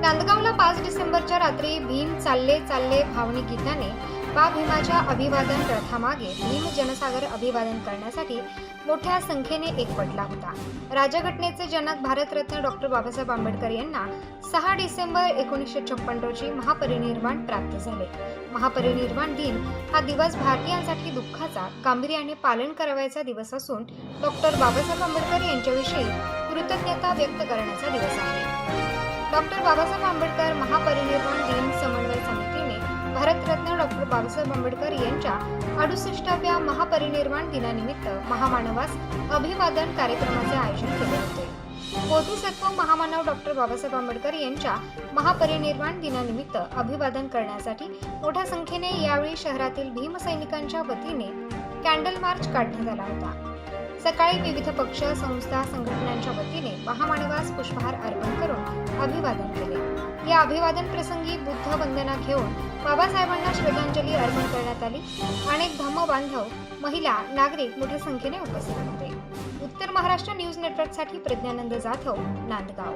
नांदगावला पाच डिसेंबरच्या रात्री भीम चालले चालले भावनिक गीताने बा भीमाच्या अभिवादन रथामागे भीम जनसागर अभिवादन करण्यासाठी मोठ्या संख्येने एकवटला होता. राजघटनेचे जनक भारतरत्न डॉक्टर बाबासाहेब आंबेडकर यांना सहा डिसेंबर एकोणीसशे छप्पन रोजी महापरिनिर्वाण प्राप्त झाले. महापरिनिर्वाण दिन हा दिवस भारतीयांसाठी दुःखाचा गांभीर्याने पालन करावयाचा दिवस असून डॉक्टर बाबासाहेब आंबेडकर यांच्याविषयी कृतज्ञता व्यक्त करण्याचा दिवस आहे. डॉक्टर बाबासाहेब आंबेडकर महापरिनिर्वाण दिन समन्वय समितीने भारतरत्न डॉक्टर बाबासाहेब आंबेडकर यांच्या अडुसष्टाव्या महापरिनिर्वाण दिनानिमित्त महामानवास अभिवादन कार्यक्रमाचे आयोजन केले होते. बोधिसत्व महामानव डॉक्टर बाबासाहेब आंबेडकर यांच्या महापरिनिर्वाण दिनानिमित्त अभिवादन करण्यासाठी मोठ्या संख्येने यावेळी शहरातील भीमसैनिकांच्या वतीने कॅन्डल मार्च काढण्यात आला होता. सकाळी विविध पक्ष संस्था संघटनांच्या वतीने महामानवास पुष्पहार अर्पण अभिवादन केले. या अभिवादन प्रसंगी बुद्ध वंदना घेऊन बाबासाहेबांना श्रद्धांजली अर्पण करण्यात आली. अनेक धम्म बांधव महिला नागरिक मोठ्या संख्येने उपस्थित होते. उत्तर महाराष्ट्र न्यूज नेटवर्कसाठी प्रज्ञानंद जाधव नांदगाव.